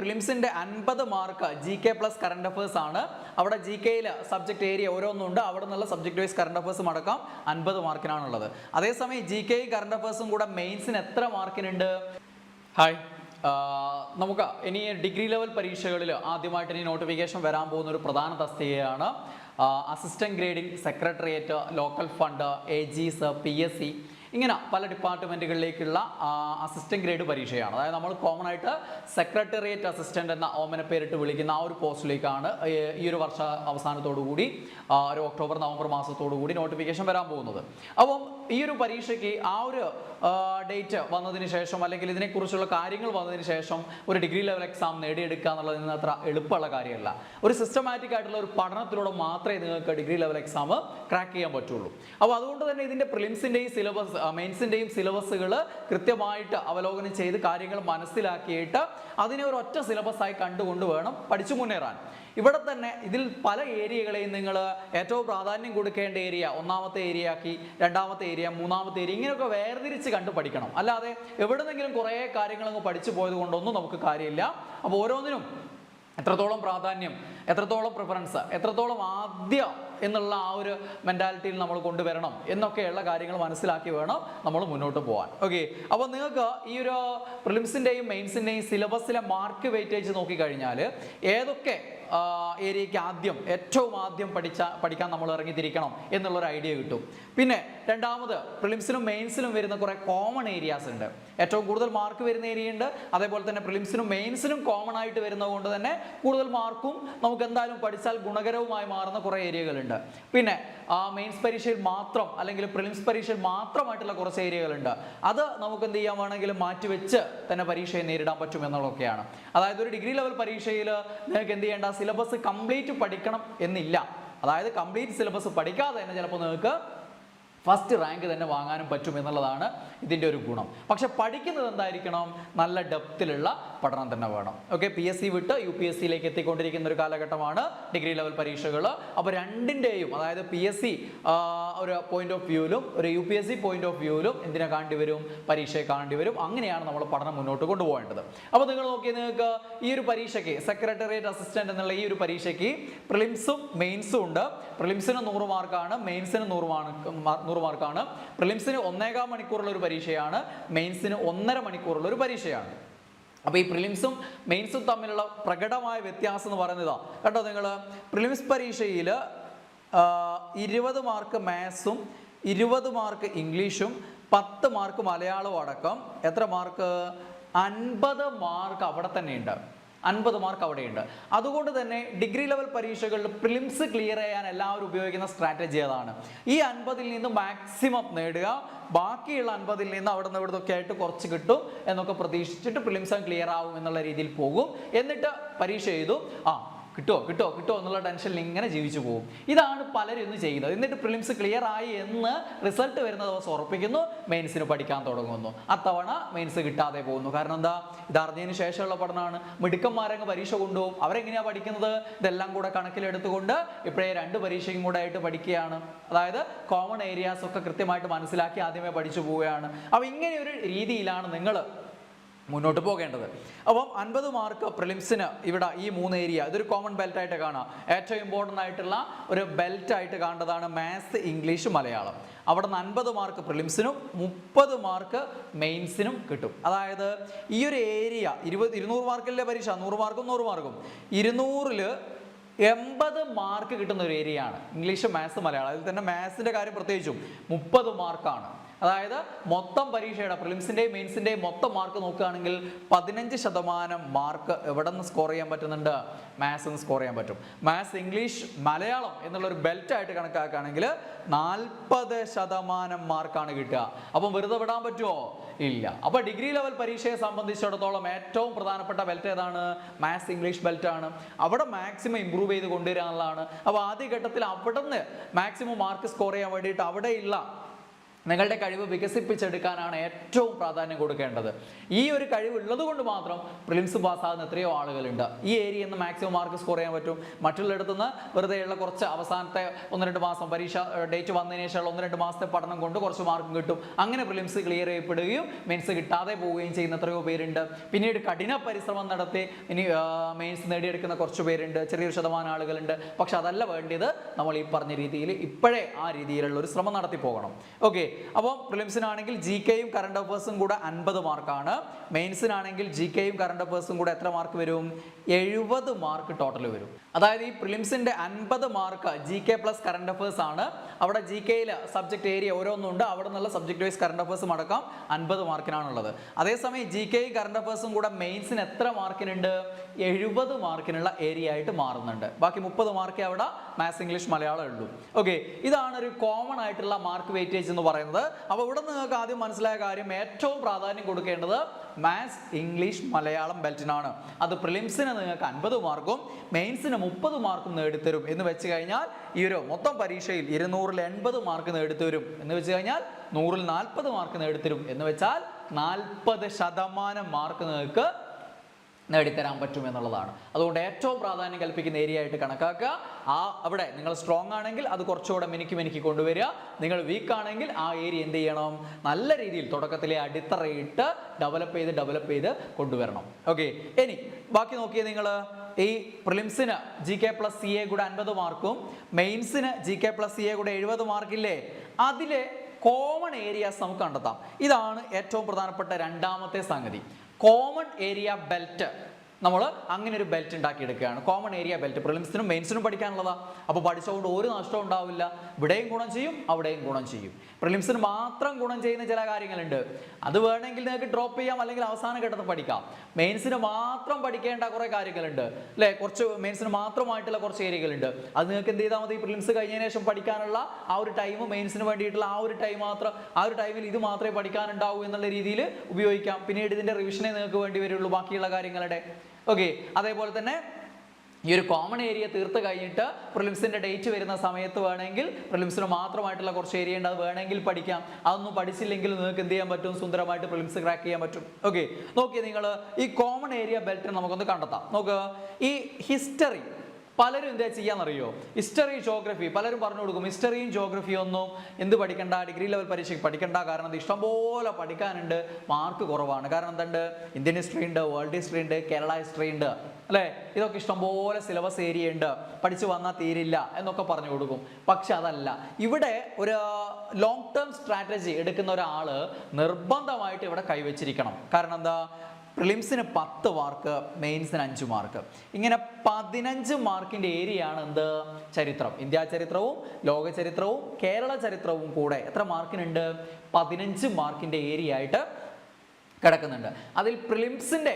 പ്രിലിംസിന്റെ അൻപത് mark G K plus current affairs ആണ്. അവിടെ ജി കെയിൽ സബ്ജക്ട് ഏരിയ ഓരോന്നുണ്ട്. അവിടെ നിന്നുള്ള സബ്ജക്ട് വൈസ് കറണ്ട് അഫേഴ്സും അടക്കം അൻപത് മാർക്കിനാണുള്ളത് അതേസമയം ജി കെയും കറണ്ട് അഫേഴ്സും കൂടെ മെയിൻസിന് എത്ര മാർക്കിനുണ്ട് ഹായ് നമുക്ക് ഇനി ഡിഗ്രി ലെവൽ പരീക്ഷകളിൽ ആദ്യമായിട്ട് ഇനി നോട്ടിഫിക്കേഷൻ വരാൻ പോകുന്ന ഒരു പ്രധാന തസ്തികയാണ്. Assistant grading secretariat local fund A G's P S C ഇങ്ങനെ പല ഡിപ്പാർട്ട്മെന്റുകളിലേക്കുള്ള അസിസ്റ്റന്റ് ഗ്രേഡ് പരീക്ഷയാണ്. അതായത് നമ്മൾ കോമൺ ആയിട്ട് സെക്രട്ടേറിയറ്റ് അസിസ്റ്റന്റ് എന്ന ഓമന പേരിട്ട് വിളിക്കുന്ന ആ ഒരു പോസ്റ്റിലേക്കാണ് ഈ ഈ ഒരു വർഷ അവസാനത്തോടു കൂടി ഒരു ഒക്ടോബർ നവംബർ മാസത്തോടു കൂടി നോട്ടിഫിക്കേഷൻ വരാൻ പോകുന്നത്. അപ്പം ഈ ഒരു പരീക്ഷയ്ക്ക് ആ ഒരു ഡേറ്റ് വന്നതിന് ശേഷം അല്ലെങ്കിൽ ഇതിനെക്കുറിച്ചുള്ള കാര്യങ്ങൾ വന്നതിന് ശേഷം ഒരു ഡിഗ്രി ലെവൽ എക്സാം നേടിയെടുക്കുക എന്നുള്ളത് ഇന്ന് അത്ര എളുപ്പമുള്ള കാര്യമല്ല. ഒരു സിസ്റ്റമാറ്റിക് ആയിട്ടുള്ള ഒരു പഠനത്തിലൂടെ മാത്രമേ നിങ്ങൾക്ക് ഡിഗ്രി ലെവൽ എക്സാം ക്രാക്ക് ചെയ്യാൻ പറ്റുള്ളൂ. അപ്പോൾ അതുകൊണ്ട് തന്നെ ഇതിന്റെ പ്രിലിംസിന്റെയും സിലബസ് മെയിൻസിന്റെയും സിലബസുകൾ കൃത്യമായിട്ട് അവലോകനം ചെയ്ത് കാര്യങ്ങൾ മനസ്സിലാക്കിയിട്ട് അതിനെ ഒരു ഒറ്റ സിലബസായി കണ്ടുകൊണ്ട് വേണം പഠിച്ചു മുന്നേറാൻ. ഇവിടെ തന്നെ ഇതിൽ പല ഏരിയകളെയും നിങ്ങൾ ഏറ്റവും പ്രാധാന്യം കൊടുക്കേണ്ട ഏരിയ ഒന്നാമത്തെ ഏരിയ ആക്കി രണ്ടാമത്തെ ഏരിയ മൂന്നാമത്തെ ഏരിയ ഇങ്ങനെയൊക്കെ വേർതിരിച്ച് കണ്ട് പഠിക്കണം. അല്ലാതെ എവിടെന്നെങ്കിലും കുറേ കാര്യങ്ങളങ്ങ് പഠിച്ചു പോയത് കൊണ്ടൊന്നും നമുക്ക് കാര്യമില്ല. അപ്പോൾ ഓരോന്നിനും എത്രത്തോളം പ്രാധാന്യം എത്രത്തോളം പ്രിഫറൻസ് എത്രത്തോളം ആദ്യം എന്നുള്ള ആ ഒരു മെന്റാലിറ്റിയിൽ നമ്മൾ കൊണ്ടുവരണം എന്നൊക്കെയുള്ള കാര്യങ്ങൾ മനസ്സിലാക്കി വേണം നമ്മൾ മുന്നോട്ട് പോകാൻ ഓക്കെ അപ്പോൾ നിങ്ങൾക്ക് ഈ ഒരു പ്രിലിംസിന്റെയും മെയിൻസിന്റെയും സിലബസിലെ മാർക്ക് വെയിറ്റേജ് നോക്കിക്കഴിഞ്ഞാൽ ഏതൊക്കെ ഏരിയയ്ക്ക് ആദ്യം ഏറ്റവും ആദ്യം പഠിച്ച പഠിക്കാൻ നമ്മൾ ഇറങ്ങിത്തിരിക്കണം എന്നുള്ളൊരു ഐഡിയ കിട്ടും. പിന്നെ രണ്ടാമത് പ്രിലിംസിനും മെയിൻസിലും വരുന്ന കുറേ കോമൺ ഏരിയാസ് ഉണ്ട്. ഏറ്റവും കൂടുതൽ മാർക്ക് വരുന്ന ഏരിയ ഉണ്ട്. അതേപോലെ തന്നെ പ്രിലിംസിനും മെയിൻസിനും കോമൺ ആയിട്ട് വരുന്നത് കൊണ്ട് തന്നെ കൂടുതൽ മാർക്കും നമുക്ക് എന്തായാലും പഠിച്ചാൽ ഗുണകരവുമായി മാറുന്ന കുറേ ഏരിയകളുണ്ട് പിന്നെ ആ മെയിൻസ് പരീക്ഷയിൽ മാത്രം അല്ലെങ്കിൽ പ്രിലിംസ് പരീക്ഷയിൽ മാത്രമായിട്ടുള്ള കുറച്ച് ഏരിയകളുണ്ട് അത് നമുക്ക് എന്ത് ചെയ്യാൻ വേണമെങ്കിലും മാറ്റിവെച്ച് തന്നെ പരീക്ഷയെ നേരിടാൻ പറ്റും എന്നുള്ളതൊക്കെയാണ്. അതായത് ഒരു ഡിഗ്രി ലെവൽ പരീക്ഷയിൽ നിങ്ങൾക്ക് എന്ത് ചെയ്യേണ്ട? സിലബസ് കംപ്ലീറ്റ് പഠിക്കണം എന്നില്ല. അതായത് കംപ്ലീറ്റ് സിലബസ് പഠിക്കാതെ തന്നെ ചിലപ്പോൾ നിങ്ങൾക്ക് ഫസ്റ്റ് റാങ്ക് തന്നെ വാങ്ങാനും പറ്റും എന്നുള്ളതാണ് ഇതിന്റെ ഒരു ഗുണം. പക്ഷെ പഠിക്കുന്നത് എന്തായിരിക്കണം? നല്ല ഡെപ്തിലുള്ള പഠനം തന്നെ വേണം. ഓക്കെ പി എസ് സി വിട്ട് യു പി എസ് സിയിലേക്ക് എത്തിക്കൊണ്ടിരിക്കുന്ന ഒരു കാലഘട്ടമാണ് ഡിഗ്രി ലെവൽ പരീക്ഷകൾ. അപ്പോൾ രണ്ടിന്റെയും അതായത് പി എസ് സി ഒരു പോയിന്റ് ഓഫ് വ്യൂവിലും ഒരു U P S C point of വ്യൂവിലും എന്തിനെ കാണേണ്ടി വരും? പരീക്ഷയെ കാണേണ്ടി വരും. അങ്ങനെയാണ് നമ്മൾ പഠനം മുന്നോട്ട് കൊണ്ടുപോകേണ്ടത്. അപ്പോൾ നിങ്ങൾ നോക്കി നിങ്ങൾക്ക് ഈ ഒരു പരീക്ഷയ്ക്ക് സെക്രട്ടേറിയറ്റ് അസിസ്റ്റന്റ് എന്നുള്ള ഈ ഒരു പരീക്ഷയ്ക്ക് പ്രിലിംസും മെയിൻസും ഉണ്ട്. പ്രിലിംസിന് നൂറ് മാർക്കാണ് മെയിൻസിന് നൂറ് മാർക്ക് നൂറ് മാർക്കാണ്. പ്രിലിംസിന് ഒന്നേകാൽ മണിക്കൂറുള്ള ഒരു പരീക്ഷയാണ്. മെയിൻസിന് ഒന്നര മണിക്കൂറുള്ള ഒരു പരീക്ഷയാണ്. അപ്പോൾ ഈ പ്രിലിംസും മെയിൻസും തമ്മിലുള്ള പ്രകടമായ വ്യത്യാസം എന്ന് പറയുന്നതാ കേട്ടോ നിങ്ങൾ പ്രിലിംസ് പരീക്ഷയിൽ ഇരുപത് മാർക്ക് മാത്സും ഇരുപത് മാർക്ക് ഇംഗ്ലീഷും പത്ത് മാർക്ക് മലയാളവും അടക്കം എത്ര മാർക്ക്? അൻപത് മാർക്ക് അവിടെ തന്നെയുണ്ട്. അൻപത് മാർക്ക് അവിടെയുണ്ട്. അതുകൊണ്ട് തന്നെ ഡിഗ്രി ലെവൽ പരീക്ഷകളിൽ പ്രിലിംസ് ക്ലിയർ ചെയ്യാൻ എല്ലാവരും ഉപയോഗിക്കുന്ന സ്ട്രാറ്റജി അതാണ് ഈ അൻപതിൽ നിന്ന് മാക്സിമം നേടുക ബാക്കിയുള്ള അൻപതിൽ നിന്ന് അവിടെ നിന്ന് ഇവിടുന്നൊക്കെ ആയിട്ട് കുറച്ച് കിട്ടും എന്നൊക്കെ പ്രതീക്ഷിച്ചിട്ട് പ്രിലിംസ് ക്ലിയർ ആവും എന്നുള്ള രീതിയിൽ പോകും. എന്നിട്ട് പരീക്ഷ എഴുതും. ആ കിട്ടുമോ കിട്ടോ കിട്ടോ എന്നുള്ള ടെൻഷനിൽ ഇങ്ങനെ ജീവിച്ചു പോകും. ഇതാണ് പലരും ഇന്ന് ചെയ്യുന്നത്. എന്നിട്ട് പ്രിലിംസ് ക്ലിയർ ആയി എന്ന് റിസൾട്ട് വരുന്ന ദിവസം ഉറപ്പിക്കുന്നു മെയിൻസിന് പഠിക്കാൻ തുടങ്ങുന്നു. അത്തവണ മെയിൻസ് കിട്ടാതെ പോകുന്നു. കാരണം എന്താ? ഇത് അറിഞ്ഞതിന് ശേഷമുള്ള പഠനമാണ്. മിടുക്കന്മാരങ്ങ് പരീക്ഷ കൊണ്ടുപോകും. അവരെങ്ങനെയാണ് പഠിക്കുന്നത്? ഇതെല്ലാം കൂടെ കണക്കിലെടുത്തുകൊണ്ട് ഇപ്പോഴേ രണ്ട് പരീക്ഷയും കൂടെ ആയിട്ട് പഠിക്കുകയാണ്. അതായത് കോമൺ ഏരിയാസ് ഒക്കെ കൃത്യമായിട്ട് മനസ്സിലാക്കി ആദ്യമേ പഠിച്ചു പോവുകയാണ്. അപ്പോൾ ഇങ്ങനെ ഒരു രീതിയിലാണ് നിങ്ങൾ മുന്നോട്ട് പോകേണ്ടത്. അപ്പം അൻപത് മാർക്ക് പ്രിലിംസിന് ഇവിടെ ഈ മൂന്ന് ഏരിയ ഇതൊരു കോമൺ ബെൽറ്റ് ആയിട്ട് കാണാം. ഏറ്റവും ഇമ്പോർട്ടന്റ് ആയിട്ടുള്ള ഒരു ബെൽറ്റ് ആയിട്ട് കാണേണ്ടതാണ് മാത്സ് ഇംഗ്ലീഷ് മലയാളം. അവിടെ നിന്ന് അൻപത് മാർക്ക് പ്രിലിംസിനും മുപ്പത് മാർക്ക് മെയിൻസിനും കിട്ടും. അതായത് ഈ ഒരു ഏരിയ ഇരുപത് ഇരുന്നൂറ് മാർക്കിലെ പരീക്ഷ? നൂറ് മാർക്കും നൂറ് മാർക്കും. ഇരുന്നൂറിൽ എൺപത് മാർക്ക് കിട്ടുന്ന ഒരു ഏരിയയാണ്. English maths Malayalam. അതിൽ തന്നെ മാത്സിന്റെ കാര്യം പ്രത്യേകിച്ചും മുപ്പത് മാർക്കാണ്. അതായത് മൊത്തം പരീക്ഷയുടെ പ്രിലിംസിന്റെയും മെയിൻസിന്റെയും മൊത്തം മാർക്ക് നോക്കുകയാണെങ്കിൽ പതിനഞ്ച് ശതമാനം മാർക്ക് എവിടെ നിന്ന് സ്കോർ ചെയ്യാൻ പറ്റുന്നുണ്ട്? മാത്സ് സ്കോർ ചെയ്യാൻ പറ്റും. മാത്സ് ഇംഗ്ലീഷ് മലയാളം എന്നുള്ളൊരു ബെൽറ്റ് ആയിട്ട് കണക്കാക്കുകയാണെങ്കിൽ നാൽപ്പത് ശതമാനം മാർക്കാണ് കിട്ടുക. അപ്പം വെറുതെ വിടാൻ പറ്റുമോ ഇല്ല. അപ്പോൾ ഡിഗ്രി ലെവൽ പരീക്ഷയെ സംബന്ധിച്ചിടത്തോളം ഏറ്റവും പ്രധാനപ്പെട്ട ബെൽറ്റ് ഏതാണ്? മാത്സ് ഇംഗ്ലീഷ് ബെൽറ്റ് ആണ്. അവിടെ മാക്സിമം ഇമ്പ്രൂവ് ചെയ്ത് കൊണ്ടുവരാനുള്ളതാണ്. അപ്പോൾ ആദ്യ ഘട്ടത്തിൽ അവിടെ നിന്ന് മാക്സിമം മാർക്ക് സ്കോർ ചെയ്യാൻ വേണ്ടിയിട്ട് അവിടെയുള്ള നിങ്ങളുടെ കഴിവ് വികസിപ്പിച്ചെടുക്കാനാണ് ഏറ്റവും പ്രാധാന്യം കൊടുക്കേണ്ടത്. ഈ ഒരു കഴിവ് ഉള്ളത് കൊണ്ട് മാത്രം പ്രിലിംസ് പാസ്സാകുന്ന എത്രയോ ആളുകളുണ്ട്. ഈ ഏരിയ നിന്ന് മാക്സിമം മാർക്ക് സ്കോർ ചെയ്യാൻ പറ്റും. മറ്റുള്ളിടത്തു നിന്ന് വെറുതെയുള്ള കുറച്ച് അവസാനത്തെ ഒന്ന് രണ്ട് മാസം പരീക്ഷ ഡേറ്റ് വന്നതിന് ശേഷമുള്ള ഒന്ന് രണ്ട് മാസത്തെ പഠനം കൊണ്ട് കുറച്ച് മാർക്കും കിട്ടും. അങ്ങനെ പ്രിലിംസ് ക്ലിയർ ചെയ്യപ്പെടുകയും മെയിൻസ് കിട്ടാതെ പോവുകയും ചെയ്യുന്ന എത്രയോ പേരുണ്ട്. പിന്നീട് കഠിന പരിശ്രമം നടത്തി ഇനി മെയിൻസ് നേടിയെടുക്കുന്ന കുറച്ച് പേരുണ്ട്. ചെറിയൊരു ശതമാനം ആളുകളുണ്ട്. പക്ഷെ അതല്ല വേണ്ടത് നമ്മൾ ഈ പറഞ്ഞ രീതിയിൽ ഇപ്പോഴേ ആ രീതിയിലുള്ള ഒരു ശ്രമം നടത്തി പോകണം. ഓക്കെ അപ്പോൾ പ്രിലിംസിനാണെങ്കിൽ ജി കെയും കറണ്ട് അഫേഴ്സും കൂടെ അൻപത് മാർക്കാണ്. മെയിൻസിനാണെങ്കിൽ ജി കെയും കറണ്ട് അഫേഴ്സും കൂടെ എത്ര മാർക്ക് വരും? എഴുപത് മാർക്ക് ടോട്ടൽ വരും. അതായത് ഈ പ്രിലിംസിന്റെ അൻപത് mark G K plus current affairs ആണ്. അവിടെ ജി കെയിൽ സബ്ജക്ട് ഏരിയ ഓരോന്നുണ്ട്. അവിടെ നിന്നുള്ള സബ്ജക്ട് വൈസ് കറണ്ട് അഫേഴ്സും അടക്കം അൻപത് മാർക്കിനാണുള്ളത് അതേസമയം ജി കെയും കറണ്ട് അഫേഴ്സും കൂടെ മെയിൻസിന് എത്ര മാർക്കിനുണ്ട് എഴുപത് മാർക്കിനുള്ള ഏരിയ ആയിട്ട് മാറുന്നുണ്ട്. ബാക്കി മുപ്പത് മാർക്ക് അവിടെ മാത്സ് ഇംഗ്ലീഷ് മലയാളം ഉള്ളൂ. ഓക്കെ ഇതാണ് ഒരു കോമൺ ആയിട്ടുള്ള മാർക്ക് വെയിറ്റേജ് എന്ന് പറയുന്നത്. അപ്പോൾ ഇവിടെ നിങ്ങൾക്ക് ആദ്യം മനസ്സിലായ കാര്യം ഏറ്റവും പ്രാധാന്യം കൊടുക്കേണ്ടത് മാത്സ് ഇംഗ്ലീഷ് മലയാളം ബെൽറ്റിനാണ് അത് പ്രിലിംസിന് നിങ്ങൾക്ക് അൻപത് മാർക്കും മെയിൻസിന് മുപ്പത് മാർക്കും നേടിത്തരും എന്ന് വെച്ച് കഴിഞ്ഞാൽ ഈ ഒരു മൊത്തം പരീക്ഷയിൽ ഇരുന്നൂറിൽ എൺപത് മാർക്ക് നേടിത്തരും എന്ന് വെച്ച് കഴിഞ്ഞാൽ നൂറിൽ നാൽപ്പത് മാർക്ക് നേടിത്തരും എന്ന് വെച്ചാൽ നാൽപ്പത് ശതമാനം മാർക്ക് നിങ്ങൾക്ക് നേടിത്തരാൻ പറ്റും എന്നുള്ളതാണ്. അതുകൊണ്ട് ഏറ്റവും പ്രാധാന്യം കൽപ്പിക്കുന്ന ഏരിയ ആയിട്ട് കണക്കാക്കുക. ആ അവിടെ നിങ്ങൾ സ്ട്രോങ് ആണെങ്കിൽ അത് കുറച്ചുകൂടെ മിനുക്കി മിനുക്കി കൊണ്ടുവരിക. നിങ്ങൾ വീക്ക് ആണെങ്കിൽ ആ ഏരിയ എന്ത് ചെയ്യണം? നല്ല രീതിയിൽ തുടക്കത്തിലെ അടിത്തറയിട്ട് ഡെവലപ്പ് ചെയ്ത് ഡെവലപ്പ് ചെയ്ത് കൊണ്ടുവരണം. ഓക്കെ ഇനി ബാക്കി നോക്കിയേ നിങ്ങൾ ഈ പ്രിലിംസിന് G K plus C A കൂടെ അൻപത് മാർക്കും മെയിൻസിന് G K plus C A കൂടെ എഴുപത് മാർക്കില്ലേ? അതിലെ കോമൺ ഏരിയാസ് നമുക്ക് കണ്ടെത്താം. ഇതാണ് ഏറ്റവും പ്രധാനപ്പെട്ട രണ്ടാമത്തെ സംഗതി. Common area belt. നമ്മൾ അങ്ങനെ ഒരു ബെൽറ്റ് ഉണ്ടാക്കിയെടുക്കുകയാണ്. കോമൺ ഏരിയ ബെൽറ്റ് പ്രിലിംസിനും മെയിൻസിനും പഠിക്കാനുള്ളതാ. അപ്പോൾ പഠിച്ചുകൊണ്ട് ഒരു നഷ്ടവും ഉണ്ടാവില്ല. ഇവിടെയും ഗുണം ചെയ്യും അവിടെയും ഗുണം ചെയ്യും. പ്രിലിംസിന് മാത്രം ഗുണം ചെയ്യുന്ന ചില കാര്യങ്ങളുണ്ട്. അത് വേണമെങ്കിൽ നിങ്ങൾക്ക് ഡ്രോപ്പ് ചെയ്യാം അല്ലെങ്കിൽ അവസാന ഘട്ടത്തിൽ പഠിക്കാം. മെയിൻസിന് മാത്രം പഠിക്കേണ്ട കുറേ കാര്യങ്ങളുണ്ട്. അല്ലേ? കുറച്ച് മെയിൻസിന് മാത്രമായിട്ടുള്ള കുറച്ച് ഏരിയകളുണ്ട് അത് നിങ്ങൾക്ക് എന്ത് ചെയ്താൽ മതി? പ്രിലിംസ് കഴിഞ്ഞതിന് ശേഷം പഠിക്കാനുള്ള ആ ഒരു ടൈം മെയിൻസിന് വേണ്ടിയിട്ടുള്ള ആ ഒരു ടൈം മാത്രം ആ ഒരു ടൈമിൽ ഇത് മാത്രമേ പഠിക്കാനുണ്ടാവൂ എന്നുള്ള രീതിയിൽ ഉപയോഗിക്കാം. പിന്നീട് ഇതിന്റെ റിവിഷനെ നിങ്ങൾക്ക് വേണ്ടി വരുള്ളൂ. ബാക്കിയുള്ള കാര്യങ്ങളുടെ. ഓക്കെ അതേപോലെ തന്നെ ഈ ഒരു കോമൺ ഏരിയ തീർത്ത് കഴിഞ്ഞിട്ട് പ്രിലിംസിന്റെ ഡേറ്റ് വരുന്ന സമയത്ത് വേണമെങ്കിൽ പ്രിലിംസിന് മാത്രമായിട്ടുള്ള കുറച്ച് ഏരിയ ഉണ്ട്. അത് വേണമെങ്കിൽ പഠിക്കാം. അതൊന്നും പഠിച്ചില്ലെങ്കിൽ നിങ്ങൾക്ക് എന്ത് ചെയ്യാൻ പറ്റും? സുന്ദരമായിട്ട് പ്രിലിംസ് ക്രാക്ക് ചെയ്യാൻ പറ്റും. ഓക്കെ നോക്കിയേ നിങ്ങൾ ഈ കോമൺ ഏരിയ ബെൽറ്റ് നമുക്കൊന്ന് കണ്ടെത്താം. നോക്ക് ഈ ഹിസ്റ്ററി പലരും എന്താ ചെയ്യാന്നറിയോ? ഹിസ്റ്ററി ജോഗ്രഫി പലരും പറഞ്ഞു കൊടുക്കും ഹിസ്റ്ററിയും ജോഗ്രഫിയും ഒന്നും എന്ത് പഠിക്കണ്ട? ഡിഗ്രി ലെവൽ പരീക്ഷയ്ക്ക് പഠിക്കണ്ട കാരണം ഇഷ്ടംപോലെ പഠിക്കാനുണ്ട്. മാർക്ക് കുറവാണ്. കാരണം എന്തുണ്ട്? ഇന്ത്യൻ ഹിസ്റ്ററി ഉണ്ട് വേൾഡ് ഹിസ്റ്ററി ഉണ്ട് കേരള ഹിസ്റ്ററി ഉണ്ട്. അല്ലേ? ഇതൊക്കെ ഇഷ്ടംപോലെ സിലബസ് ഏരിയ ഉണ്ട്. പഠിച്ചു വന്നാൽ തീരില്ല എന്നൊക്കെ പറഞ്ഞു കൊടുക്കും. പക്ഷെ അതല്ല. ഇവിടെ ഒരു ലോങ് ടേം സ്ട്രാറ്റജി എടുക്കുന്ന ഒരാൾ നിർബന്ധമായിട്ട് ഇവിടെ കൈവച്ചിരിക്കണം. കാരണം എന്താ? പ്രിലിംസിന് പത്ത് മാർക്ക് മെയിൻസിന് അഞ്ച് മാർക്ക്. ഇങ്ങനെ പതിനഞ്ച് മാർക്കിന്റെ ഏരിയയാണ് എന്ത്? ചരിത്രം. ഇന്ത്യ ചരിത്രവും ലോക ചരിത്രവും കേരള ചരിത്രവും കൂടെ എത്ര മാർക്കിനുണ്ട്? പതിനഞ്ച് മാർക്കിന്റെ ഏരിയ ആയിട്ട് കിടക്കുന്നുണ്ട്. അതിൽ പ്രിലിംസിന്റെ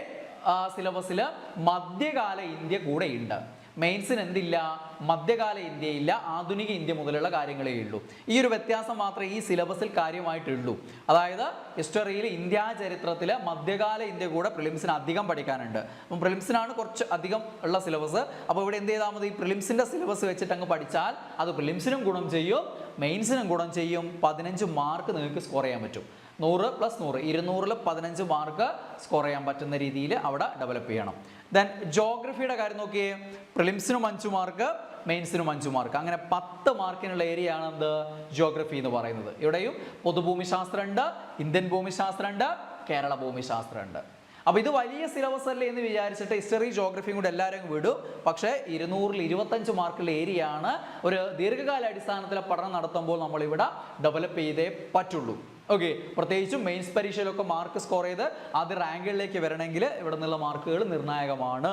സിലബസിൽ മധ്യകാല ഇന്ത്യ കൂടെ ഉണ്ട് മെയിൻസിന് എന്തില്ല? മധ്യകാല ഇന്ത്യയില്ല ആധുനിക ഇന്ത്യ മുതലുള്ള കാര്യങ്ങളേ ഉള്ളൂ. ഈ ഒരു വ്യത്യാസം മാത്രമേ ഈ സിലബസിൽ കാര്യമായിട്ടുള്ളൂ. അതായത് ഹിസ്റ്ററിയിൽ ഇന്ത്യ ചരിത്രത്തിൽ മധ്യകാല ഇന്ത്യ കൂടെ പ്രിലിംസിന് അധികം പഠിക്കാനുണ്ട്. അപ്പം പ്രിലിംസിനാണ് കുറച്ച് അധികം ഉള്ള സിലബസ്. അപ്പോൾ ഇവിടെ എന്ത് ചെയ്താൽ മതി? പ്രിലിംസിന്റെ സിലബസ് വെച്ചിട്ട് അങ്ങ് പഠിച്ചാൽ അത് പ്രിലിംസിനും ഗുണം ചെയ്യും മെയിൻസിനും ഗുണം ചെയ്യും. പതിനഞ്ച് മാർക്ക് നിങ്ങൾക്ക് സ്കോർ ചെയ്യാൻ പറ്റും. നൂറ് പ്ലസ് നൂറ് ഇരുന്നൂറിൽ പതിനഞ്ച് മാർക്ക് സ്കോർ ചെയ്യാൻ പറ്റുന്ന രീതിയിൽ അവിടെ ഡെവലപ്പ് ചെയ്യണം. ദെൻ ജോഗ്രഫിയുടെ കാര്യം നോക്കിയേ. പ്രിലിംസിനും അഞ്ച് മാർക്ക് മെയിൻസിനും അഞ്ച് മാർക്ക് അങ്ങനെ പത്ത് മാർക്കിനുള്ള ഏരിയ ആണ് എന്ത്? ജോഗ്രഫി എന്ന് പറയുന്നത്. ഇവിടെയും പൊതുഭൂമിശാസ്ത്രമുണ്ട് ഇന്ത്യൻ ഭൂമിശാസ്ത്രമുണ്ട് കേരള ഭൂമിശാസ്ത്രമുണ്ട് അപ്പൊ ഇത് വലിയ സിലബസ് അല്ലേ എന്ന് വിചാരിച്ചിട്ട് ഹിസ്റ്ററി ജോഗ്രഫിയും കൂടെ എല്ലാവരും വിടും. പക്ഷേ ഇരുന്നൂറിൽ ഇരുപത്തഞ്ച് മാർക്കുള്ള ഏരിയ ആണ് ഒരു ദീർഘകാല അടിസ്ഥാനത്തിലെ പഠനം നടത്തുമ്പോൾ നമ്മൾ ഇവിടെ ഡെവലപ്പ് ചെയ്തേ പറ്റുള്ളൂ. ഓക്കെ പ്രത്യേകിച്ചും മെയിൻസ് പരീക്ഷയിലൊക്കെ മാർക്ക് സ്കോർ ചെയ്ത് അത് റാങ്കുകളിലേക്ക് വരണമെങ്കിൽ ഇവിടെ നിന്നുള്ള മാർക്കുകൾ നിർണായകമാണ്.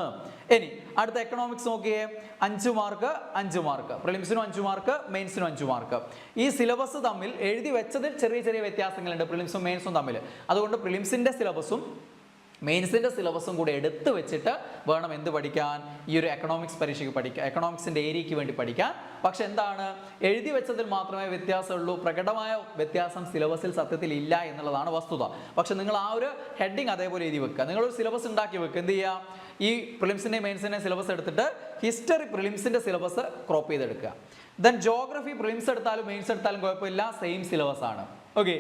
ഇനി അടുത്ത എക്കണോമിക്സ് നോക്കിയേ. അഞ്ച് മാർക്ക് അഞ്ച് മാർക്ക് പ്രിലിംസിനും അഞ്ച് മാർക്ക് മെയിൻസിനും അഞ്ച് മാർക്ക് ഈ സിലബസ് തമ്മിൽ എഴുതി വെച്ചതിൽ ചെറിയ ചെറിയ വ്യത്യാസങ്ങളുണ്ട് പ്രിലിംസും മെയിൻസും തമ്മിൽ. അതുകൊണ്ട് പ്രിലിംസിന്റെ സിലബസും മെയിൻസിന്റെ സിലബസും കൂടി എടുത്തു വെച്ചിട്ട് വേണം എന്ത് പഠിക്കാൻ? ഈ ഒരു എക്കണോമിക്സ് പരീക്ഷയ്ക്ക് പഠിക്കാൻ എക്കണോമിക്സിന്റെ ഏരിയയ്ക്ക് വേണ്ടി പഠിക്കാൻ. പക്ഷെ എന്താണ്? എഴുതി വെച്ചതിൽ മാത്രമേ വ്യത്യാസമുള്ളൂ. പ്രകടമായ വ്യത്യാസം സിലബസിൽ സത്യത്തിൽ ഇല്ല എന്നുള്ളതാണ് വസ്തുത. പക്ഷെ നിങ്ങൾ ആ ഒരു ഹെഡിങ് അതേപോലെ എഴുതി വെക്കുക. നിങ്ങളൊരു സിലബസ് ഉണ്ടാക്കി വെക്കുക. എന്ത് ചെയ്യുക ഈ പ്രിലിംസിന്റെ മെയിൻസിന്റെ സിലബസ് എടുത്തിട്ട് ഹിസ്റ്ററി പ്രിലിംസിന്റെ സിലബസ് ക്രോപ്പ് ചെയ്തെടുക്കുക. ദെൻ ജോഗ്രഫി പ്രിലിംസ് എടുത്താലും മെയിൻസ് എടുത്താലും കുഴപ്പമില്ല. സെയിം സിലബസ് ആണ്. ഓക്കെ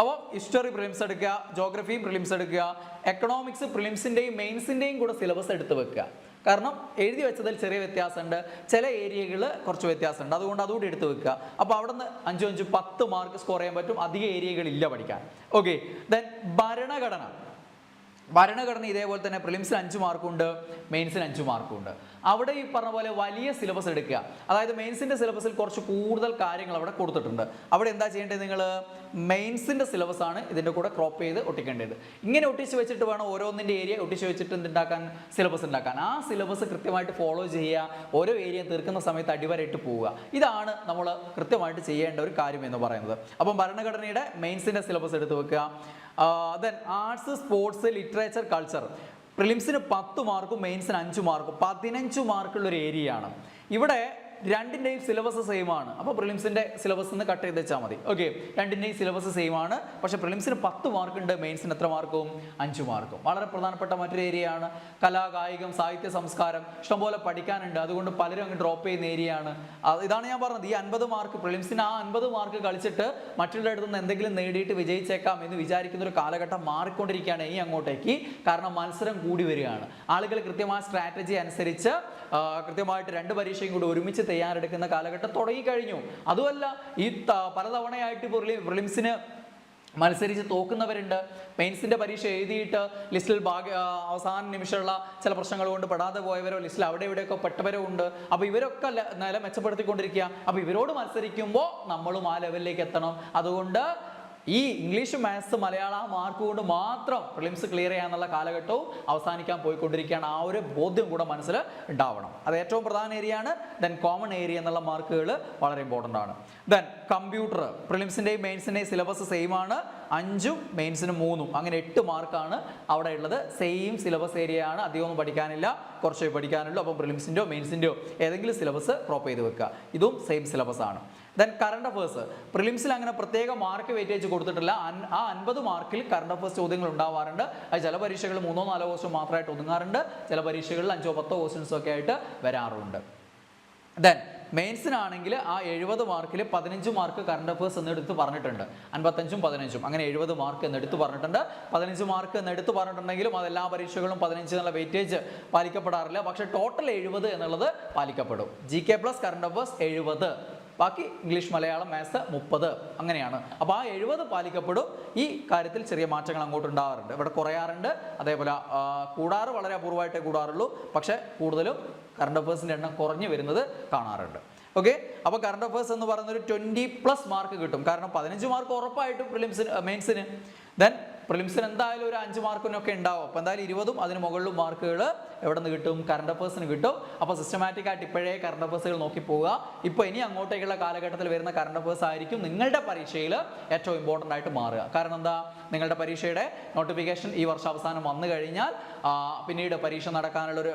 അപ്പോൾ ഹിസ്റ്ററി പ്രിലിംസ് എടുക്കുക ജോഗ്രഫിയും പ്രിലിംസ് എടുക്കുക എക്കണോമിക്സ് പ്രിലിംസിന്റെയും മെയിൻസിന്റെയും കൂടെ സിലബസ് എടുത്ത് വെക്കുക. കാരണം എഴുതി വെച്ചതിൽ ചെറിയ വ്യത്യാസമുണ്ട്. ചില ഏരിയകൾ കുറച്ച് വ്യത്യാസമുണ്ട്. അതുകൊണ്ട് അതുകൂടി എടുത്ത് വെക്കുക. അപ്പോൾ അവിടെ നിന്ന് അഞ്ചു അഞ്ചും പത്ത് മാർക്ക് സ്കോർ ചെയ്യാൻ പറ്റും. അധിക ഏരിയകളില്ല പഠിക്കാൻ. ഓക്കെ ദെൻ ഭരണഘടന. ഭരണഘടന ഇതേപോലെ തന്നെ പ്രിലിംസിന് അഞ്ച് മാർക്കുണ്ട് മെയിൻസിന് അഞ്ച് മാർക്കുണ്ട് അവിടെ ഈ പറഞ്ഞ പോലെ വലിയ സിലബസ് എടുക്കുക. അതായത് മെയിൻസിന്റെ സിലബസിൽ കുറച്ച് കൂടുതൽ കാര്യങ്ങൾ അവിടെ കൊടുത്തിട്ടുണ്ട്. അവിടെ എന്താ ചെയ്യേണ്ടത് നിങ്ങൾ മെയിൻസിന്റെ സിലബസ് ആണ് ഇതിന്റെ കൂടെ ക്രോപ്പ് ചെയ്ത് ഒട്ടിക്കേണ്ടത്. ഇങ്ങനെ ഒട്ടിച്ച് വെച്ചിട്ട് വേണം ഓരോന്നിന്റെ ഏരിയ ഒട്ടിച്ച് വെച്ചിട്ട് എന്തുണ്ടാക്കാൻ? സിലബസ് ഉണ്ടാക്കാൻ. ആ സിലബസ് കൃത്യമായിട്ട് ഫോളോ ചെയ്യുക. ഓരോ ഏരിയ തീർക്കുന്ന സമയത്ത് അടിവരയിട്ട് പോവുക. ഇതാണ് നമ്മൾ കൃത്യമായിട്ട് ചെയ്യേണ്ട ഒരു കാര്യം എന്ന് പറയുന്നത്. അപ്പം ഭരണഘടനയുടെ മെയിൻസിന്റെ സിലബസ് എടുത്ത് വെക്കുക. Then arts sports literature culture പ്രിലിംസിന് പത്ത് മാർക്കും മെയിൻസിന് അഞ്ച് മാർക്കും പതിനഞ്ച് മാർക്കുള്ള ഒരു ഏരിയയാണ് ഇവിടെ രണ്ടിന്റെയും സിലബസ് സെയിം ആണ്. അപ്പോൾ പ്രിലിംസിന്റെ സിലബസ് നിന്ന് കട്ട് ചെയ്ത് വെച്ചാൽ മതി. ഓക്കെ രണ്ടിന്റെയും സിലബസ് സെയിം ആണ്. പക്ഷേ പ്രിലിംസിന് പത്ത് മാർക്ക് ഉണ്ട്. മെയിൻസിന് എത്ര മാർക്കും അഞ്ച് മാർക്കും വളരെ പ്രധാനപ്പെട്ട മറ്റൊരു ഏരിയയാണ് കലാ കായികം സാഹിത്യ സംസ്കാരം. ഇഷ്ടംപോലെ പഠിക്കാനുണ്ട്. അതുകൊണ്ട് പലരും അങ്ങ് ഡ്രോപ്പ് ചെയ്യുന്ന ഏരിയയാണ് ഇതാണ് ഞാൻ പറഞ്ഞത്. ഈ അൻപത് മാർക്ക് പ്രിലിംസിന് ആ അൻപത് മാർക്ക് കളിച്ചിട്ട് മറ്റുള്ള അടുത്ത് നിന്ന് എന്തെങ്കിലും നേടിയിട്ട് വിജയിച്ചേക്കാം എന്ന് വിചാരിക്കുന്ന ഒരു കാലഘട്ടം മാറിക്കൊണ്ടിരിക്കുകയാണ് ഈ അങ്ങോട്ടേക്ക്. കാരണം മത്സരം കൂടി വരികയാണ്. ആളുകൾ കൃത്യമായ സ്ട്രാറ്റജി അനുസരിച്ച് കൃത്യമായിട്ട് രണ്ട് പരീക്ഷയും കൂടി ഒരുമിച്ച് തയ്യാറെടുക്കുന്ന കാലഘട്ടം തുടങ്ങിക്കഴിഞ്ഞു. അതുമല്ല ഈ പലതവണയായിട്ട് പ്രിലിംസിന് മത്സരിച്ച് തോക്കുന്നവരുണ്ട്. മെയിൻസിന്റെ പരീക്ഷ എഴുതിയിട്ട് ലിസ്റ്റിൽ ഭാഗ്യ അവസാന നിമിഷമുള്ള ചില പ്രശ്നങ്ങൾ കൊണ്ട് പെടാതെ പോയവരോ ലിസ്റ്റിൽ അവിടെ ഇവിടെയൊക്കെ പെട്ടവരോ ഉണ്ട്. അപ്പോൾ ഇവരൊക്കെ നില മെച്ചപ്പെടുത്തിക്കൊണ്ടിരിക്കുക. അപ്പോൾ ഇവരോട് മത്സരിക്കുമ്പോൾ നമ്മളും ആ ലെവലിലേക്ക് എത്തണം. അതുകൊണ്ട് ഈ ഇംഗ്ലീഷ് മാത്സ് മലയാള മാർക്ക് കൊണ്ട് മാത്രം പ്രിലിംസ് ക്ലിയർ ചെയ്യാന്നുള്ള കാലഘട്ടവും അവസാനിക്കാൻ പോയിക്കൊണ്ടിരിക്കുകയാണ്. ആ ഒരു ബോധ്യം കൂടെ മനസ്സിൽ ഉണ്ടാവണം. അത് ഏറ്റവും പ്രധാന ഏരിയ ആണ്. ദെൻ കോമൺ ഏരിയ എന്നുള്ള മാർക്കുകൾ വളരെ ഇമ്പോർട്ടന്റ് ആണ്. ദെൻ കമ്പ്യൂട്ടർ പ്രിലിംസിന്റെയും മെയിൻസിന്റെയും സിലബസ് സെയിം ആണ്. അഞ്ചും മെയിൻസിന് മൂന്നും. അങ്ങനെ എട്ട് മാർക്കാണ് അവിടെ ഉള്ളത്. സെയിം സിലബസ് ഏരിയ ആണ്. അധികമൊന്നും പഠിക്കാനില്ല. കുറച്ചേ പഠിക്കാനുള്ളൂ. അപ്പം പ്രിലിംസിന്റെയോ മെയിൻസിന്റെയോ ഏതെങ്കിലും സിലബസ് ഡ്രോപ്പ് ചെയ്ത് വെക്കുക. ഇതും സെയിം സിലബസ് ആണ്. ദെൻ കറണ്ട് അഫേഴ്സ് പ്രിലിംസിൽ അങ്ങനെ പ്രത്യേക മാർക്ക് വെയിറ്റേജ് കൊടുത്തിട്ടില്ല. ആ അൻപത് മാർക്കിൽ കറണ്ട് അഫേഴ്സ് ചോദ്യങ്ങൾ ഉണ്ടാവാറുണ്ട്. അത് ചില പരീക്ഷകൾ മൂന്നോ നാലോ ക്വസ്റ്റ്യൻ മാത്രമായിട്ട് ഒതുങ്ങാറുണ്ട്. ചില പരീക്ഷകളിൽ അഞ്ചോ പത്തോ ക്വസ്റ്റ്യൻസ് ഒക്കെ ആയിട്ട് വരാറുണ്ട്. ദെൻ മെയിൻസിനാണെങ്കിൽ ആ എഴുപത് മാർക്കിൽ പതിനഞ്ച് മാർക്ക് കറണ്ട് അഫേഴ്സ് എന്നെടുത്ത് പറഞ്ഞിട്ടുണ്ട്. അൻപത്തഞ്ചും പതിനഞ്ചും. അങ്ങനെ എഴുപത് മാർക്ക് എന്നെടുത്ത് പറഞ്ഞിട്ടുണ്ട്. പതിനഞ്ച് മാർക്ക് എന്നെടുത്ത് പറഞ്ഞിട്ടുണ്ടെങ്കിലും അതെല്ലാ പരീക്ഷകളും പതിനഞ്ച് എന്നുള്ള വെയിറ്റേജ് പാലിക്കപ്പെടാറില്ല. പക്ഷേ ടോട്ടൽ എഴുപത് എന്നുള്ളത് പാലിക്കപ്പെടും. G K plus current affairs എഴുപത്. ബാക്കി ഇംഗ്ലീഷ് മലയാളം മാത്സ് മുപ്പത് അങ്ങനെയാണ്. അപ്പോൾ ആ എഴുപത് പാലിക്കപ്പെടും. ഈ കാര്യത്തിൽ ചെറിയ മാറ്റങ്ങൾ അങ്ങോട്ട് ഉണ്ടാകാറുണ്ട് ഇവിടെ കുറയാറുണ്ട്. അതേപോലെ കൂടാറ് വളരെ അപൂർവമായിട്ടേ കൂടാറുള്ളൂ. പക്ഷേ കൂടുതലും കറണ്ട് അഫേഴ്സിന്റെ എണ്ണം കുറഞ്ഞു വരുന്നത് കാണാറുണ്ട്. ഓക്കെ അപ്പോൾ കറണ്ട് അഫേഴ്സ് എന്ന് പറയുന്ന ഒരു ട്വന്റി പ്ലസ് മാർക്ക് കിട്ടും. കാരണം പതിനഞ്ച് മാർക്ക് ഉറപ്പായിട്ടും പ്രിലിംസിന് മെയിൻസിന് ദെൻ പ്രിലിംസിന് എന്തായാലും ഒരു അഞ്ച് മാർക്കിനൊക്കെ ഉണ്ടാവും. അപ്പോൾ എന്തായാലും ഇരുപതും അതിന് മുകളിലും മാർക്കുകൾ എവിടെ നിന്ന് കിട്ടും കറണ്ട് അഫേഴ്സിന് കിട്ടും. അപ്പോൾ സിസ്റ്റമാറ്റിക് ആയിട്ട് ഇപ്പോഴേ കറണ്ട് അഫേഴ്സുകൾ നോക്കി പോവുക. ഇപ്പോൾ ഇനി അങ്ങോട്ടേക്കുള്ള കാലഘട്ടത്തിൽ വരുന്ന കറണ്ട് അഫേഴ്സ് ആയിരിക്കും നിങ്ങളുടെ പരീക്ഷയിൽ ഏറ്റവും ഇമ്പോർട്ടന്റ് ആയിട്ട് മാറുക. കാരണം എന്താ? നിങ്ങളുടെ പരീക്ഷയുടെ നോട്ടിഫിക്കേഷൻ ഈ വർഷം അവസാനം വന്നു കഴിഞ്ഞാൽ പിന്നീട് പരീക്ഷ നടക്കാനുള്ളൊരു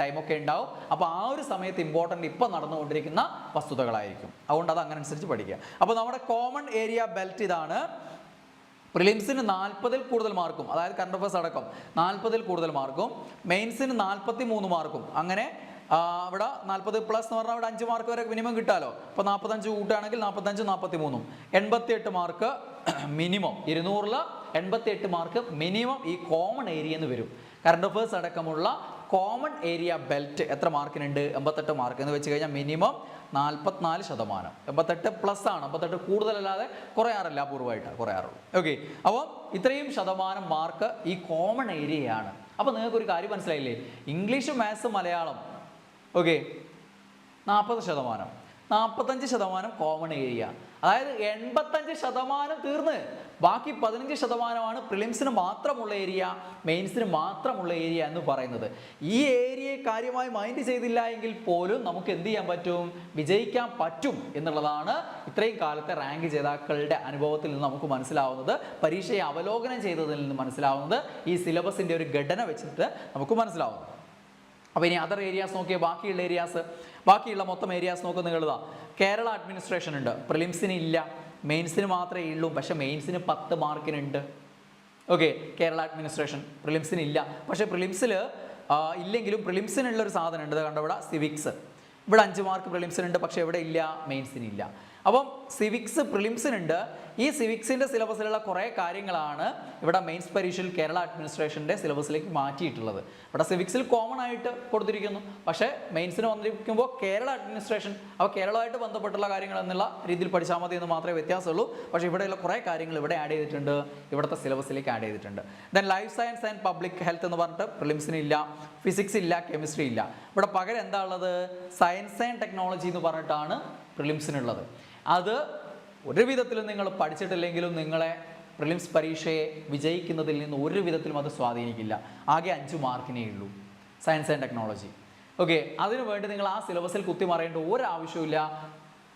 ടൈമൊക്കെ ഉണ്ടാവും. അപ്പോൾ ആ ഒരു സമയത്ത് ഇമ്പോർട്ടന്റ് ഇപ്പം നടന്നുകൊണ്ടിരിക്കുന്ന വസ്തുതകളായിരിക്കും. അതുകൊണ്ട് അത് അങ്ങനെ അനുസരിച്ച് പഠിക്കുക. അപ്പോൾ നമ്മുടെ കോമൺ ഏരിയ ബെൽറ്റ് ഇതാണ് പ്രിലിംസിന് നാൽപ്പതിൽ കൂടുതൽ മാർക്കും. അതായത് കറണ്ട് അഫേഴ്സ് അടക്കം നാൽപ്പതിൽ കൂടുതൽ മാർക്കും. മെയിൻസിന് നാൽപ്പത്തി മൂന്ന് മാർക്കും. അങ്ങനെ അവിടെ നാൽപ്പത് പ്ലസ് എന്ന് പറഞ്ഞാൽ അവിടെ അഞ്ച് മാർക്ക് വരെ മിനിമം കിട്ടാലോ? അപ്പോൾ നാൽപ്പത്തഞ്ച് കൂട്ടുകയാണെങ്കിൽ നാൽപ്പത്തഞ്ച് നാൽപ്പത്തി മൂന്നും എൺപത്തി എട്ട് മാർക്ക് മിനിമം ഇരുന്നൂറിൽ എൺപത്തി എട്ട് മാർക്ക് മിനിമം ഈ കോമൺ ഏരിയ എന്ന് വരും. കറണ്ട് അഫേഴ്സ് അടക്കമുള്ള കോമൺ ഏരിയ ബെൽറ്റ് എത്ര മാർക്കിനുണ്ട്? എൺപത്തെട്ട് മാർക്ക് എന്ന് വെച്ച് കഴിഞ്ഞാൽ മിനിമം നാൽപ്പത്തിനാല് ശതമാനം. എൺപത്തെട്ട് പ്ലസ് ആണ്. എൺപത്തെട്ട് കൂടുതലല്ലാതെ കുറയാറില്ല അപൂർവമായിട്ടാണ് കുറയാറുള്ളൂ. ഓക്കെ അപ്പോൾ ഇത്രയും ശതമാനം മാർക്ക് ഈ കോമൺ ഏരിയയാണ് അപ്പോൾ നിങ്ങൾക്ക് ഒരു കാര്യം മനസ്സിലായില്ലേ? English maths Malayalam. ഓക്കെ നാൽപ്പത് ശതമാനം. നാൽപ്പത്തഞ്ച് ശതമാനം കോമൺ ഏരിയ അതായത് എൺപത്തഞ്ച് ശതമാനം തീർന്ന്. ബാക്കി പതിനഞ്ച് ശതമാനമാണ് പ്രിലിംസിന് മാത്രമുള്ള ഏരിയ മെയിൻസിന് മാത്രമുള്ള ഏരിയ എന്ന് പറയുന്നത്. ഈ ഏരിയയെ കാര്യമായി മൈൻഡ് ചെയ്തില്ല എങ്കിൽ പോലും നമുക്ക് എന്ത് ചെയ്യാൻ പറ്റും? വിജയിക്കാൻ പറ്റും എന്നുള്ളതാണ് ഇത്രയും കാലത്തെ റാങ്ക് ജേതാക്കളുടെ അനുഭവത്തിൽ നിന്ന് നമുക്ക് മനസ്സിലാവുന്നത്. പരീക്ഷയെ അവലോകനം ചെയ്തതിൽ നിന്ന് മനസ്സിലാവുന്നത്. ഈ സിലബസിന്റെ ഒരു ഘടന വെച്ചിട്ട് നമുക്ക് മനസ്സിലാവുന്നു അപ്പോൾ ഇനി അതർ ഏരിയാസ് നോക്കിയാൽ ബാക്കിയുള്ള ഏരിയാസ് ബാക്കിയുള്ള മൊത്തം ഏരിയാസ് നോക്കുന്നത് നിങ്ങൾ കേരള അഡ്മിനിസ്ട്രേഷൻ ഉണ്ട്. പ്രിലിംസിന് ഇല്ല. മെയിൻസിന് മാത്രമേ ഉള്ളൂ. പക്ഷെ മെയിൻസിന് പത്ത് മാർക്കിനുണ്ട് ഓക്കെ കേരള അഡ്മിനിസ്ട്രേഷൻ പ്രിലിംസിന് ഇല്ല. പക്ഷേ പ്രിലിംസിൽ ഇല്ലെങ്കിലും പ്രിലിംസിനുള്ള ഒരു സാധനം ഉണ്ട് കണ്ടവിടെ സിവിക്സ് ഇവിടെ അഞ്ച് മാർക്ക് പ്രിലിംസിനുണ്ട് പക്ഷേ ഇവിടെ ഇല്ല മെയിൻസിന് ഇല്ല. അപ്പം സിവിക്സ് പ്രിലിംസിനുണ്ട് ഈ സിവിക്സിന്റെ സിലബസിലുള്ള കുറേ കാര്യങ്ങളാണ് ഇവിടെ മെയിൻസ് പരീക്ഷയിൽ കേരള അഡ്മിനിസ്ട്രേഷന്റെ സിലബസിലേക്ക് മാറ്റിയിട്ടുള്ളത്. ഇവിടെ സിവിക്സിൽ കോമൺ ആയിട്ട് കൊടുത്തിരിക്കുന്നു. പക്ഷേ മെയിൻസിന് വന്നിരിക്കുമ്പോൾ കേരള അഡ്മിനിസ്ട്രേഷൻ അപ്പോൾ കേരളമായിട്ട് ബന്ധപ്പെട്ടുള്ള കാര്യങ്ങൾ എന്നുള്ള രീതിയിൽ പഠിച്ചാൽ മതി എന്ന് മാത്രമേ വ്യത്യാസമുള്ളൂ. പക്ഷേ ഇവിടെയുള്ള കുറേ കാര്യങ്ങൾ ഇവിടെ ആഡ് ചെയ്തിട്ടുണ്ട്. ഇവിടുത്തെ സിലബസിലേക്ക് ആഡ് ചെയ്തിട്ടുണ്ട്. Then life science and public health എന്ന് പറഞ്ഞിട്ട് പ്രിലിംസിന് ഇല്ല ഫിസിക്സ് ഇല്ല കെമിസ്ട്രി ഇല്ല. ഇവിടെ പകരം എന്താ ഉള്ളത്? സയൻസ് ആൻഡ് ടെക്നോളജി എന്ന് പറഞ്ഞിട്ടാണ് പ്രിലിംസിനുള്ളത് അത് ഒരു വിധത്തിലും നിങ്ങൾ പഠിച്ചിട്ടില്ലെങ്കിലും നിങ്ങളെ പ്രിലിംസ് പരീക്ഷയെ വിജയിക്കുന്നതിൽ നിന്ന് ഒരു വിധത്തിലും അത് സ്വാധീനിക്കില്ല. ആകെ അഞ്ച് മാർക്കിനേ ഉള്ളൂ. സയൻസ് ആൻഡ് ടെക്നോളജി ഓക്കെ അതിനു വേണ്ടി നിങ്ങൾ ആ സിലബസിൽ കുത്തി മറിയേണ്ട ഒരു ആവശ്യമില്ല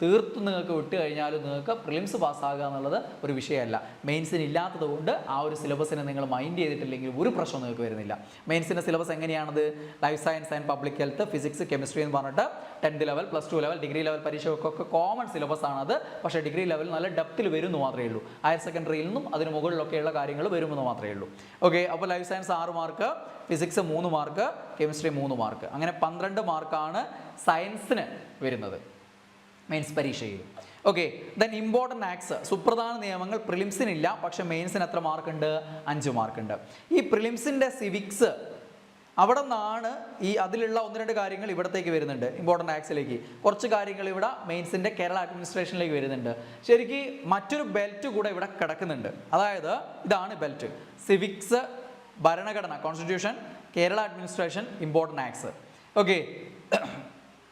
തീർത്തും നിങ്ങൾക്ക് വിട്ട് കഴിഞ്ഞാലും നിങ്ങൾക്ക് പ്രിലിംസ് പാസ്സാകുക എന്നുള്ളത് ഒരു വിഷയമല്ല. മെയിൻസിന് ഇല്ലാത്തത് കൊണ്ട് ആ ഒരു സിലബസിനെ നിങ്ങൾ മൈൻഡ് ചെയ്തിട്ടില്ലെങ്കിൽ ഒരു പ്രശ്നം നിങ്ങൾക്ക് വരുന്നില്ല. മെയിൻസിന്റെ സിലബസ് എങ്ങനെയാണത്? Life science and public health physics chemistry എന്ന് പറഞ്ഞിട്ട് tenth level plus two level degree level പരീക്ഷകൾക്കൊക്കെ common syllabus ആണത്. പക്ഷേ ഡിഗ്രി ലെവൽ നല്ല ഡെപ്തിൽ വരുന്നു മാത്രമേ ഉള്ളൂ. ഹയർ സെക്കൻഡറിയിൽ നിന്നും അതിന് മുകളിലൊക്കെയുള്ള കാര്യങ്ങൾ വരുമെന്ന് മാത്രമേ ഉള്ളൂ. ഓക്കെ അപ്പോൾ ലൈഫ് സയൻസ് ആറ് മാർക്ക് ഫിസിക്സ് മൂന്ന് മാർക്ക് കെമിസ്ട്രി മൂന്ന് മാർക്ക് അങ്ങനെ പന്ത്രണ്ട് മാർക്കാണ് സയൻസിന് വരുന്നത്. മെയിൻസ് പരീക്ഷയിൽ ഓക്കെ ദെൻ ഇമ്പോർട്ടന്റ് ആക്സ് സുപ്രധാന നിയമങ്ങൾ പ്രിലിംസിനില്ല പക്ഷേ മെയിൻസിന് എത്ര മാർക്കുണ്ട്? അഞ്ച് മാർക്കുണ്ട്. ഈ പ്രിലിംസിന്റെ സിവിക്സ് അവിടെ നിന്നാണ് ഈ അതിലുള്ള ഒന്ന് രണ്ട് കാര്യങ്ങൾ ഇവിടത്തേക്ക് വരുന്നുണ്ട് ഇമ്പോർട്ടന്റ് ആക്സിലേക്ക് കുറച്ച് കാര്യങ്ങൾ ഇവിടെ മെയിൻസിന്റെ കേരള അഡ്മിനിസ്ട്രേഷനിലേക്ക് വരുന്നുണ്ട്. ശരിക്ക് മറ്റൊരു ബെൽറ്റ് കൂടെ ഇവിടെ കിടക്കുന്നുണ്ട്. അതായത് ഇതാണ് ബെൽറ്റ് സിവിക്സ് ഭരണഘടന constitution Kerala administration important acts okay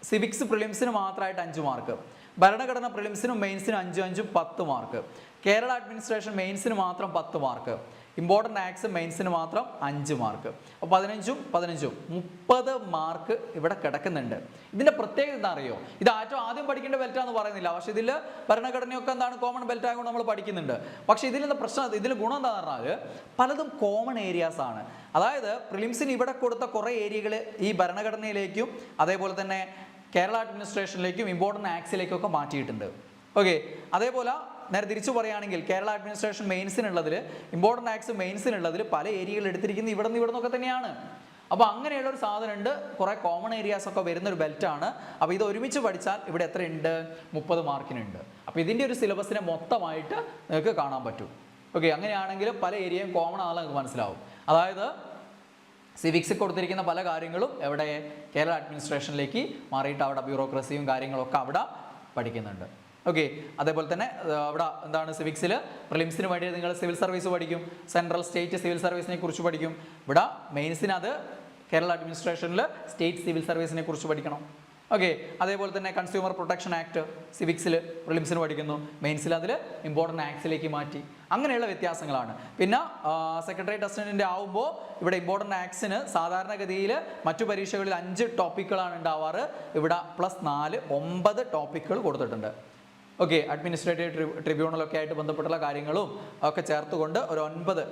civics പ്രിലിംസിന് മാത്രമായിട്ട് അഞ്ച് മാർക്ക്. ഭരണഘടന പ്രിലിംസിനും മെയിൻസിനും അഞ്ചും അഞ്ചും പത്ത് മാർക്ക്. കേരള അഡ്മിനിസ്ട്രേഷൻ മെയിൻസിന് മാത്രം പത്ത് മാർക്ക്. ഇമ്പോർട്ടന്റ് ആക്സ് മെയിൻസിന് മാത്രം അഞ്ച് മാർക്ക്. അപ്പോൾ പതിനഞ്ചും പതിനഞ്ചും മുപ്പത് മാർക്ക് ഇവിടെ കിടക്കുന്നുണ്ട്. ഇതിന്റെ പ്രത്യേകത എന്താ അറിയോ? ഇത് ഏറ്റവും ആദ്യം പഠിക്കേണ്ട ബെൽറ്റാന്ന് പറയുന്നില്ല. പക്ഷേ ഇതിൽ ഭരണഘടനയൊക്കെ എന്താണ് കോമൺ ബെൽറ്റ് ആയതുകൊണ്ട് നമ്മൾ പഠിക്കുന്നുണ്ട്. പക്ഷേ ഇതിൽ നിന്ന് പ്രശ്നം ഇതിൽ ഗുണം എന്താണെന്ന് പറഞ്ഞാൽ പലതും കോമൺ ഏരിയാസ് ആണ്. അതായത് പ്രിലിംസിന് ഇവിടെ കൊടുത്ത കുറേ ഏരിയകൾ ഈ ഭരണഘടനയിലേക്കും അതേപോലെ തന്നെ കേരള അഡ്മിനിസ്ട്രേഷനിലേക്കും ഇമ്പോർട്ടന്റ് ആക്സിലേക്കും ഒക്കെ മാറ്റിയിട്ടുണ്ട്. ഓക്കെ അതേപോലെ നേരെ തിരിച്ചു പറയുകയാണെങ്കിൽ കേരള അഡ്മിനിസ്ട്രേഷൻ മെയിൻസിനുള്ളതിൽ ഇമ്പോർട്ടന്റ് ആക്സ് മെയിൻസിനുള്ളതിൽ പല ഏരിയകൾ എടുത്തിരിക്കുന്നത് ഇവിടെ നിന്ന് ഇവിടെ നിന്നൊക്കെ തന്നെയാണ്. അപ്പോൾ അങ്ങനെയുള്ള ഒരു സാധനം ഉണ്ട് കുറേ കോമൺ ഏരിയാസ് ഒക്കെ വരുന്ന ഒരു ബെൽറ്റാണ് അപ്പോൾ ഇത് ഒരുമിച്ച് പഠിച്ചാൽ ഇവിടെ എത്രയുണ്ട്? മുപ്പത് മാർക്കിനുണ്ട്. അപ്പോൾ ഇതിന്റെ ഒരു സിലബസിനെ മൊത്തമായിട്ട് നിങ്ങൾക്ക് കാണാൻ പറ്റും. ഓക്കെ അങ്ങനെയാണെങ്കിൽ പല ഏരിയയും കോമൺ ആണെന്ന് നിങ്ങൾക്ക് മനസ്സിലാവും. അതായത് സിവിക്സിൽ കൊടുത്തിരിക്കുന്ന പല കാര്യങ്ങളും എവിടെ കേരള അഡ്മിനിസ്ട്രേഷനിലേക്ക് മാറിയിട്ട് അവിടെ ബ്യൂറോക്രസിയും കാര്യങ്ങളൊക്കെ അവിടെ പഠിക്കുന്നുണ്ട്. ഓക്കെ അതേപോലെ തന്നെ അവിടെ എന്താണ് സിവിക്സിൽ പ്രിലിംസിന് വേണ്ടി നിങ്ങൾ സിവിൽ സർവീസ് പഠിക്കും സെൻട്രൽ സ്റ്റേറ്റ് സിവിൽ സർവീസിനെ കുറിച്ച് പഠിക്കും. ഇവിടെ മെയിൻസിന് അത് കേരള അഡ്മിനിസ്ട്രേഷനിൽ സ്റ്റേറ്റ് സിവിൽ സർവീസിനെ കുറിച്ച് പഠിക്കണം. ഓക്കെ അതേപോലെ തന്നെ കൺസ്യൂമർ പ്രൊട്ടക്ഷൻ ആക്ട് സിവിക്സിൽ പ്രിലിംസിന് പഠിക്കുന്നു. മെയിൻസിൽ അതിൽ ഇമ്പോർട്ടന്റ് ആക്ട്സിലേക്ക് മാറ്റി. അങ്ങനെയുള്ള വ്യത്യാസങ്ങളാണ്. പിന്നെ സെക്രട്ടറി അസിസ്റ്റന്റിന്റെ ആവുമ്പോൾ ഇവിടെ ഇമ്പോർട്ടന്റ് ആക്ട്സിന് സാധാരണഗതിയിൽ മറ്റു പരീക്ഷകളിൽ അഞ്ച് ടോപ്പിക്കുകളാണ് ഉണ്ടാവാറ്. ഇവിടെ പ്ലസ് നാല് ഒമ്പത് ടോപ്പിക്കുകൾ കൊടുത്തിട്ടുണ്ട്. ഓക്കെ അഡ്മിനിസ്ട്രേറ്റീവ് ട്രി ട്രിബ്യൂണലൊക്കെ ആയിട്ട് ബന്ധപ്പെട്ടുള്ള കാര്യങ്ങളും ഒക്കെ ചേർത്തുകൊണ്ട് ഒരു ഒൻപത്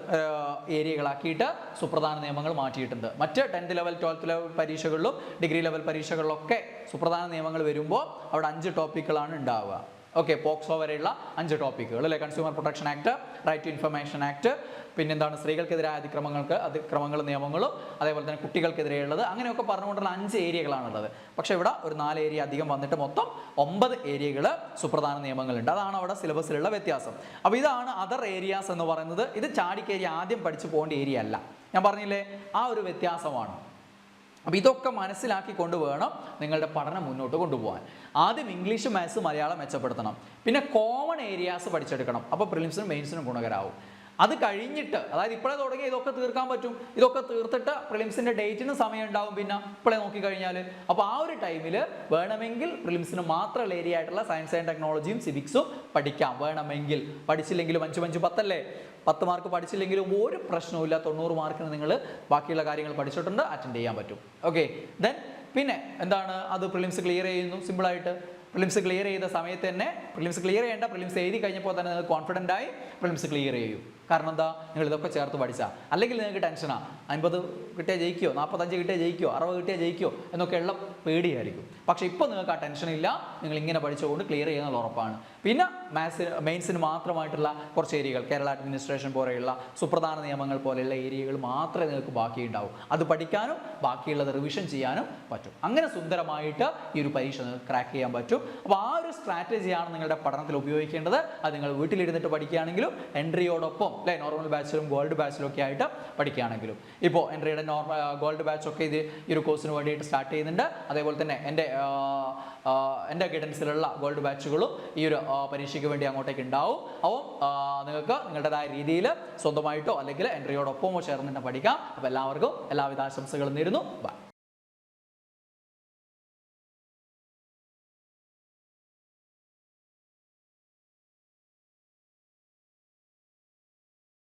ഏരിയകളാക്കിയിട്ട് സുപ്രധാന നിയമങ്ങൾ മാറ്റിയിട്ടുണ്ട്. മറ്റ് ടെൻത്ത് ലെവൽ ട്വൽത്ത് ലെവൽ പരീക്ഷകളിലും ഡിഗ്രി ലെവൽ പരീക്ഷകളിലൊക്കെ സുപ്രധാന നിയമങ്ങൾ വരുമ്പോൾ അവിടെ അഞ്ച് ടോപ്പിക്കുകളാണ് ഉണ്ടാവുക. ഓക്കെ പോക്സോ വരെയുള്ള അഞ്ച് ടോപ്പിക്കുകൾ അല്ലെ? Consumer protection act right to information act പിന്നെന്താണ് സ്ത്രീകൾക്കെതിരായ അതിക്രമങ്ങൾക്ക് അതിക്രമങ്ങളും നിയമങ്ങളും അതേപോലെ തന്നെ കുട്ടികൾക്കെതിരെയുള്ളത് അങ്ങനെയൊക്കെ പറഞ്ഞുകൊണ്ടുള്ള അഞ്ച് ഏരിയകളാണുള്ളത്. പക്ഷെ ഇവിടെ ഒരു നാല് ഏരിയ അധികം വന്നിട്ട് മൊത്തം ഒമ്പത് ഏരിയകൾ സുപ്രധാന നിയമങ്ങളുണ്ട്. അതാണ് അവിടെ സിലബസിലുള്ള വ്യത്യാസം. അപ്പോൾ ഇതാണ് അതർ ഏരിയാസ് എന്ന് പറയുന്നത്. ഇത് ചാടിക്കേരി ആദ്യം പഠിച്ചു പോകേണ്ട ഏരിയ അല്ല. ഞാൻ പറഞ്ഞില്ലേ? ആ ഒരു വ്യത്യാസമാണ്. അപ്പോൾ ഇതൊക്കെ മനസ്സിലാക്കി കൊണ്ടുവേണം നിങ്ങളുടെ പഠനം മുന്നോട്ട് കൊണ്ടുപോകാൻ. ആദ്യം ഇംഗ്ലീഷ് മാത്സ് മലയാളം മെച്ചപ്പെടുത്തണം. പിന്നെ കോമൺ ഏരിയാസ് പഠിച്ചെടുക്കണം. അപ്പോൾ പ്രിലിംസിനും മെയിൻസിനും ഗുണകരാവും. അത് കഴിഞ്ഞിട്ട് അതായത് ഇപ്പോഴേ തുടങ്ങി ഇതൊക്കെ തീർക്കാൻ പറ്റും. ഇതൊക്കെ തീർത്തിട്ട് പ്രിലിംസിന്റെ ഡേറ്റിന് സമയം ഉണ്ടാവും പിന്നെ ഇപ്പോഴേ നോക്കിക്കഴിഞ്ഞാൽ അപ്പോൾ ആ ഒരു ടൈമിൽ വേണമെങ്കിൽ പ്രിലിംസിന് മാത്രമുള്ള ഏരിയ ആയിട്ടുള്ള സയൻസ് ആൻഡ് ടെക്നോളജിയും സിവിക്സും പഠിക്കാം. വേണമെങ്കിൽ പഠിച്ചില്ലെങ്കിലും അഞ്ച് അഞ്ച് പത്തല്ലേ? പത്ത് മാർക്ക് പഠിച്ചില്ലെങ്കിലും ഒരു പ്രശ്നവുമില്ല. തൊണ്ണൂറ് മാർക്കിന് നിങ്ങൾ ബാക്കിയുള്ള കാര്യങ്ങൾ പഠിച്ചിട്ടുണ്ട് അറ്റൻഡ് ചെയ്യാൻ പറ്റും. ഓക്കെ ദെൻ പിന്നെ എന്താണ്? അത് പ്രിലിംസ് ക്ലിയർ ചെയ്യുന്നു. സിമ്പിളായിട്ട് പ്രിലിംസ് ക്ലിയർ ചെയ്ത സമയത്ത് തന്നെ പ്രിലിംസ് ക്ലിയർ ചെയ്യേണ്ട പ്രിലിംസ് എഴുതി കഴിഞ്ഞപ്പോൾ തന്നെ നിങ്ങൾ കോൺഫിഡന്റ് ആയി പ്രിലിംസ് ക്ലിയർ ചെയ്യും. കാരണം എന്താ? നിങ്ങൾ ഇതൊക്കെ ചേർത്ത് പഠിച്ചാൽ അല്ലെങ്കിൽ നിങ്ങൾക്ക് ടെൻഷനാണ് അൻപത് കിട്ടിയാൽ ജയിക്കുമോ നാൽപ്പത്തഞ്ച് കിട്ടിയാൽ ജയിക്കുമോ അറുപത് കിട്ടിയാൽ ജയിക്കുമോ എന്നൊക്കെയുള്ള പേടിയായിരിക്കും. പക്ഷേ ഇപ്പോൾ നിങ്ങൾക്ക് ആ ടെൻഷൻ ഇല്ല. നിങ്ങൾ ഇങ്ങനെ പഠിച്ചുകൊണ്ട് ക്ലിയർ ചെയ്യുന്നുള്ള ഉറപ്പാണ്. പിന്നെ മാത്സിന് മെയിൻസിന് മാത്രമായിട്ടുള്ള കുറച്ച് ഏരിയകൾ. കേരള അഡ്മിനിസ്ട്രേഷൻ പോലെയുള്ള സുപ്രധാന നിയമങ്ങൾ പോലെയുള്ള ഏരിയകൾ മാത്രമേ നിങ്ങൾക്ക് ബാക്കിയുണ്ടാവൂ. അത് പഠിക്കാനും ബാക്കിയുള്ളത് റിവിഷൻ ചെയ്യാനും പറ്റും. അങ്ങനെ സുന്ദരമായിട്ട് ഈ ഒരു പരീക്ഷ ക്രാക്ക് ചെയ്യാൻ പറ്റും. അപ്പോൾ ആ ഒരു സ്ട്രാറ്റജിയാണ് നിങ്ങളുടെ പഠനത്തിൽ ഉപയോഗിക്കേണ്ടത്. അത് നിങ്ങൾ വീട്ടിലിരുന്നിട്ട് പഠിക്കുകയാണെങ്കിലും എൻട്രിയോടൊപ്പം അല്ലെ? നോർമൽ ബാച്ചിലും ഗോൾഡ് ബാച്ചിലും ഒക്കെ ആയിട്ട് പഠിക്കുകയാണെങ്കിലും. ഇപ്പോൾ എൻട്രിയുടെ നോർമൽ ഗോൾഡ് ബാച്ചൊക്കെ ഇത് ഈ ഒരു കോഴ്സിന് വേണ്ടിയിട്ട് സ്റ്റാർട്ട് ചെയ്യുന്നുണ്ട്. അതേപോലെ തന്നെ എന്റെ എന്റെ ഗൈഡൻസിലുള്ള ഗോൾഡ് ബാച്ചുകളും ഈ ഒരു പരീക്ഷയ്ക്ക് വേണ്ടി അങ്ങോട്ടേക്ക് ഉണ്ടാവും. അപ്പോൾ നിങ്ങൾക്ക് നിങ്ങളുടേതായ രീതിയിൽ സ്വന്തമായിട്ടോ അല്ലെങ്കിൽ എൻട്രിയോടൊപ്പമോ ചേർന്ന് തന്നെ പഠിക്കാം. അപ്പോൾ എല്ലാവർക്കും എല്ലാവിധ ആശംസകളും നേരുന്നു. ബൈ